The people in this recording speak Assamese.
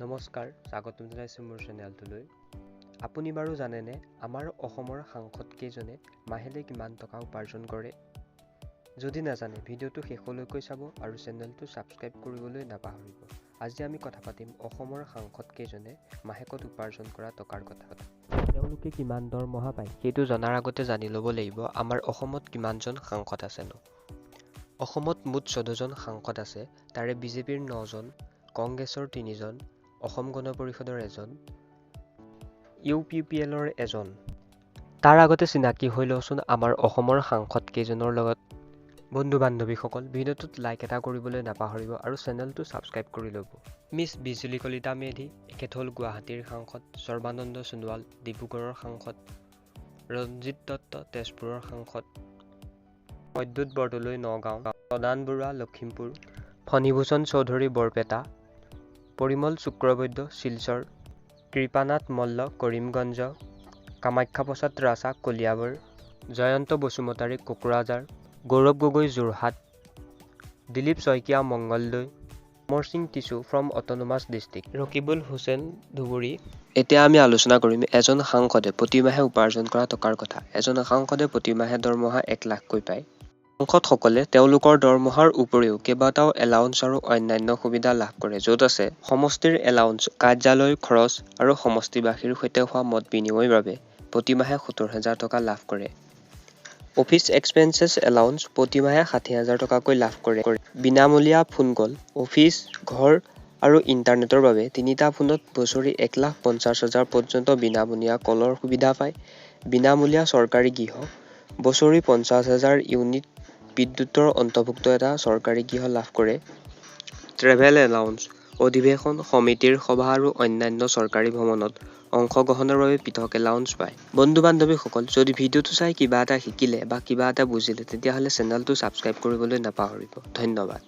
নমস্কাৰ স্বাগতম জনাইছোঁ মোৰ চেনেলটোলৈ। আপুনি বাৰু জানেনে আমাৰ অসমৰ সাংসদকেইজনে মাহিলী কিমান টকা উপাৰ্জন কৰে? যদি নাজানে ভিডিঅ'টো শেষলৈকৈ চাব আৰু চেনেলটো ছাবস্ক্ৰাইব কৰিবলৈ নাপাহৰিব। আজি আমি কথা পাতিম অসমৰ সাংসদকেইজনে মাহেকত উপাৰ্জন কৰা টকাৰ কথা। তেওঁলোকে কিমান দৰমহা পায় সেইটো জনাৰ আগতে জানি ল'ব লাগিব আমাৰ অসমত কিমানজন সাংসদ আছেনো? অসমত মুঠ চৈধ্যজন সাংসদ আছে তাৰে বিজেপিৰ নজন কংগ্ৰেছৰ তিনিজন অসম গণ পৰিষদৰ এজন ইউ পি পি এলৰ এজন। তাৰ আগতে চিনাকি হৈ লওঁচোন আমাৰ অসমৰ সাংসদ কেইজনৰ লগত। বন্ধু বান্ধৱীসকল ভিডিঅ'টোত লাইক এটা কৰিবলৈ নাপাহৰিব আৰু চেনেলটো ছাবস্ক্ৰাইব কৰি ল'ব। মিছ বিজুলী কলিতা মেধি এখেত হ'ল গুৱাহাটীৰ সাংসদ সৰ্বানন্দ সোণোৱাল ডিব্ৰুগড়ৰ সাংসদ ৰঞ্জিত দত্ত তেজপুৰৰ সাংসদ Pradyut Bordoloi Nagaon Pradan Baruah Lakhimpur Phanibhushan Choudhury Barpeta Parimal Suklabaidya Silchar Kripanath Mallah Karimganj Kamakhya Prasad Rasa Kaliabor Jayanta Basumatary Kokrajhar Gaurav Gogoi Jorhat Dilip Saikia Mangaldoi Amar Singh Tisso from autonomous district Rakibul Hussain Dhubri. এতিয়া আমি আলোচনা কৰিম এজন সাংসদে প্ৰতিমাহে উপাৰ্জন কৰা টকাৰ কথা। এজন সাংসদে প্ৰতিমাহে দৰমহা এক লাখকৈ পায়। সাংসদসকলে তেওঁলোকৰ দৰমহাৰ উপৰিও কেইবাটাও এলাউন্স আৰু অন্যান্য সুবিধা লাভ কৰে য'ত আছে সমষ্টিৰ এলাউন্স কাৰ্যালয় খৰচ আৰু সমষ্টিবাসীৰ সৈতে হোৱা মত বিনিময়ৰ বাবে প্ৰতিমাহে সত্তৰ হাজাৰ টকা লাভ কৰে। অফিচ এক্সপেন্সেছ এলাউন্স প্ৰতিমাহে ষাঠি হাজাৰ টকাকৈ লাভ কৰে। বিনামূলীয়া ফোন কল অফিচ ঘৰ আৰু ইণ্টাৰনেটৰ বাবে তিনিটা ফোনত বছৰি এক লাখ পঞ্চাছ হাজাৰ পৰ্যন্ত বিনামূলীয়া কলৰ সুবিধা পায়। বিনামূলীয়া চৰকাৰী গৃহ বছৰি পঞ্চাছ হাজাৰ ইউনিট বিদ্যুতৰ অন্তৰ্ভুক্ত এটা চৰকাৰী গৃহ লাভ কৰে। ট্ৰেভেল এলাউন্স অধিৱেশন সমিতিৰ সভা আৰু অন্যান্য চৰকাৰী ভ্ৰমণত অংশগ্ৰহণৰ বাবে পৃথক এলাউন্স পায়। বন্ধু বান্ধৱীসকল যদি ভিডিঅ'টো চাই কিবা এটা শিকিলে বা কিবা এটা বুজিলে তেতিয়াহ'লে চেনেলটো ছাবস্ক্ৰাইব কৰিবলৈ নাপাহৰিব। ধন্যবাদ।